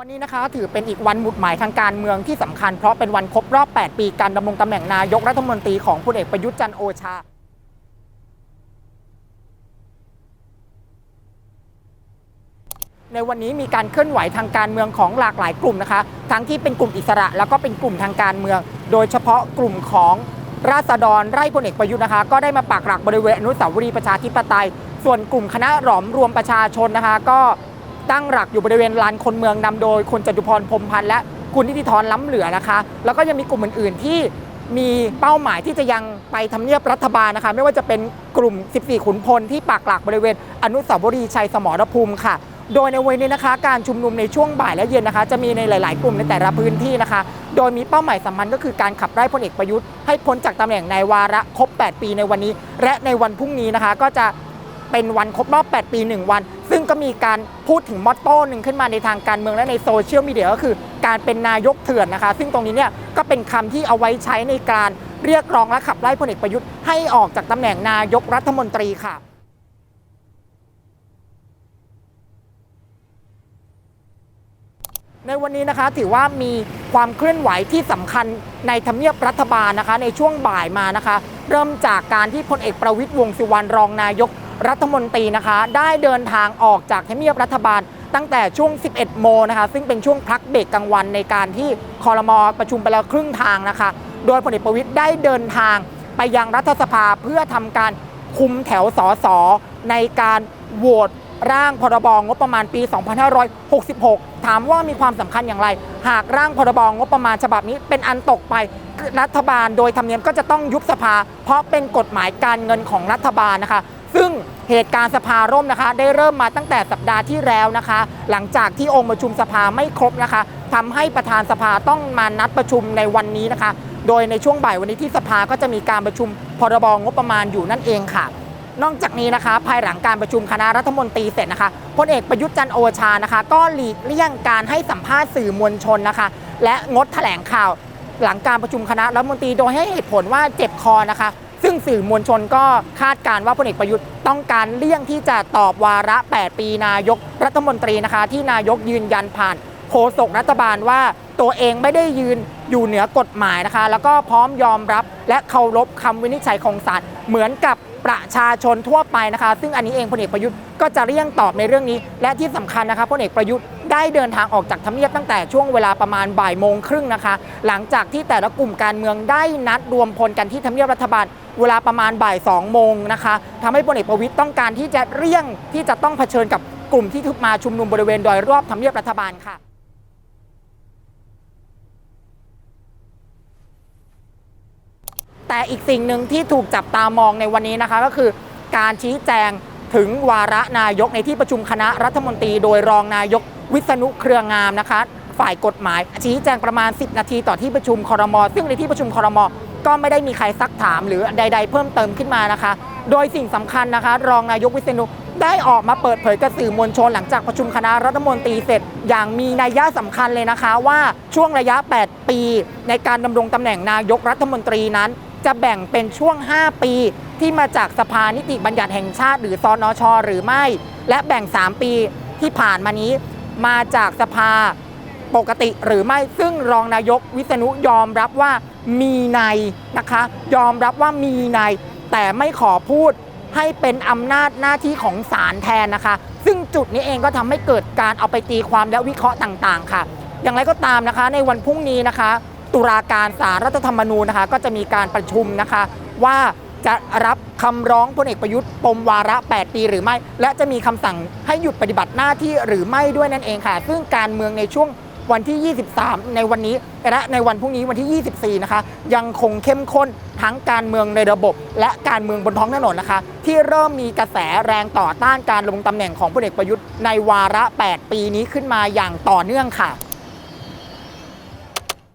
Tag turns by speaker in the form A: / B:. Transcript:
A: วันนี้นะคะถือเป็นอีกวันหมุดหมายทางการเมืองที่สำคัญเพราะเป็นวันครบรอบ 8 ปีการดำรงตำแหน่งนายกรัฐมนตรีของพลเอกประยุทธ์จันโอชาในวันนี้มีการเคลื่อนไหวทางการเมืองของหลากหลายกลุ่มนะคะ ทั้งที่เป็นกลุ่มอิสระ แล้วก็เป็นกลุ่มทางการเมือง โดยเฉพาะกลุ่มของราษฎรไร่พลเอกประยุทธ์นะคะ ก็ได้มาปักหลักบริเวณอนุสาวรีย์ประชาธิปไตย ส่วนกลุ่มคณะหลอมรวมประชาชนนะคะ ก็ ตั้งหลักอยู่บริเวณลานคนเมืองนำโดยคุณจตุพรพรมพันธ์และคุณนิติธรล้ำเหลือนะคะ แล้วก็ยังมีกลุ่มอื่น ๆ ที่มีเป้าหมายที่จะยังไปทำเนียบรัฐบาลนะคะ ไม่ว่าจะเป็นกลุ่ม 14 ขุนพลที่ปักหลักบริเวณอนุสาวรีย์ชัยสมรภูมิค่ะ โดยในวันนี้นะคะ การชุมนุมในช่วงบ่ายและเย็นนะคะ จะมีในหลาย ๆ กลุ่มในแต่ละพื้นที่นะคะ โดยมีเป้าหมายสำคัญก็คือการขับไล่พลเอกประยุทธ์ให้พ้นจากตำแหน่งในวาระครบ 8 ปีในวันนี้ และในวันพรุ่งนี้นะคะ ก็จะ เป็นวันครบรอบ 8 ปี 1 วัน ซึ่งก็มีการพูดถึงมอตโต้หนึ่งขึ้นมาในทางการเมืองและในโซเชียลมีเดียก็คือการเป็นนายกเถื่อนนะคะ ซึ่งตรงนี้เนี่ยก็เป็นคำที่เอาไว้ใช้ในการเรียกร้องและขับไล่พลเอกประยุทธ์ให้ออกจากตำแหน่งนายกรัฐมนตรีค่ะในวันนี้นะคะถือว่ามีความเคลื่อนไหวที่สำคัญในทำเนียบรัฐบาลนะคะ ในช่วงบ่ายมานะคะ เริ่มจากการที่พลเอกประวิตยวงสุวรรณรองนายก รัฐมนตรีนะคะ ได้เดินทางออกจากทำเนียบรัฐบาล ตั้งแต่ช่วง 11 โมงนะคะ ซึ่งเป็นช่วงพักเบรกกลางวันในการที่คอรมอประชุมไปแล้วครึ่งทางนะคะ โดยพลเอกประวิตยได้เดินทางไปยังรัฐสภาเพื่อทำการคุมแถวสสในการโหวตร่างพรบงบประมาณปี 2566 ถามว่ามีความสำคัญอย่างไร หากร่างพรบงบประมาณฉบับนี้เป็นอันตกไปรัฐบาลโดยธรรมเนียมก็จะต้องยุบสภา เพราะเป็นกฎหมายการเงินของรัฐบาลนะคะ ซึ่งเหตุการณ์สภาร่มนะคะ ได้เริ่มมาตั้งแต่สัปดาห์ที่แล้วนะคะ หลังจากที่องค์ประชุมสภาไม่ครบนะคะทำให้ประธานสภาต้องมานัดประชุมในวันนี้นะคะ โดยในช่วงบ่ายวันนี้ที่สภาก็จะมีการประชุมพรบงบประมาณอยู่นั่นเองค่ะ นอกจากนี้นะคะ ภายหลังการประชุมคณะรัฐมนตรีเสร็จนะคะพลเอกประยุทธ์จันโอชานะคะ ก็หลีกเลี่ยงการให้สัมภาษณ์สื่อมวลชนนะคะ และงดแถลงข่าว หลังการประชุมคณะรัฐมนตรีโดยให้เหตุผลว่าเจ็บคอนะคะ ซึ่งสื่อมวลชนก็คาดการ์ว่าพลเอกประยุทธ์ต้องการเลี่ยงที่จะตอบวาระ 8 ปีนายกรัฐมนตรีนะคะ ที่นายกยืนยันผ่านโฆษกรัฐบาลว่าตัวเองไม่ได้ยืนอยู่เหนือกฎหมายนะคะ แล้วก็พร้อมยอมรับและเคารพคำวินิจฉัยของศาลเหมือนกับประชาชนทั่วไปนะคะ ซึ่งอันนี้เองพลเอกประยุทธ์ก็จะเลี่ยงตอบในเรื่องนี้ และที่สำคัญนะคะพลเอกประยุทธ์ได้เดินทางออกจากทำเนียบตั้งแต่ช่วงเวลาประมาณบ่ายโมงครึ่งนะคะ หลังจากที่แต่ละกลุ่มการเมืองได้นัดรวมพลกันที่ทำเนียบรัฐบาล เวลาประมาณบ่ายสองโมงนะคะทำให้พลเอกประวิตยต้องการที่จะเลี่ยงที่จะต้องเผชิญกับกลุ่มที่มาชุมนุมบริเวณโดยรอบทำเนียบรัฐบาลค่ะแต่อีกสิ่งหนึ่งที่ถูกจับตามองในวันนี้นะคะก็คือการชี้แจงถึงวาระนายกในที่ประชุมคณะรัฐมนตรี โดยรองนายกวิษณุเครืองามนะคะ ฝ่ายกฎหมาย ชี้แจงประมาณ 10 นาทีต่อที่ประชุมคอรมอซึ่งในที่ประชุมคอรมอ ก็ไม่ได้มีใครซักถามหรือใด ๆ เพิ่มเติมขึ้นมานะคะ โดยสิ่งสำคัญนะคะ รองนายกวิษณุได้ออกมาเปิดเผยกับสื่อมวลชนหลังจากประชุมคณะรัฐมนตรีเสร็จ อย่างมีนัยยะสำคัญเลยนะคะว่าช่วงระยะ 8 ปี ในการดำรงตำแหน่งนายกรัฐมนตรีนั้น จะแบ่งเป็นช่วง 5 ปีที่มาจากสภานิติบัญญัติแห่งชาติ หรือสนชหรือไม่ และแบ่ง 3 ปีที่ผ่านมานี้มาจากสภา ปกติหรือไม่ซึ่งรองนายกวิษณุยอมรับว่ามีในนะคะ ยอมรับว่ามีใน แต่ไม่ขอพูดให้เป็นอำนาจหน้าที่ของศาลแทนนะคะ ซึ่งจุดนี้เองก็ทำให้เกิดการเอาไปตีความและวิเคราะห์ต่างๆ ค่ะ อย่างไรก็ตามนะคะ ในวันพรุ่งนี้นะคะ ตุลาการสารรัฐธรรมนูญนะคะ ก็จะมีการประชุมนะคะ ว่าจะรับคำร้องพลเอกประยุทธ์ปมวาระ 8 ปีหรือไม่ และจะมีคำสั่งให้หยุดปฏิบัติหน้าที่หรือไม่ด้วยนั่นเองค่ะ ซึ่งการเมืองในช่วง วันที่ 23 ในวันนี้และในวันพรุ่งนี้วันที่ 24 นะคะ ยังคงเข้มข้นทั้งการเมืองในระบบ และการเมืองบนท้องถนนนะคะ ที่เริ่มมีกระแสแรงต่อต้านการลงตำแหน่งของพลเอกประยุทธ์ในวาระ 8 ปีนี้ขึ้นมาอย่างต่อเนื่องค่ะ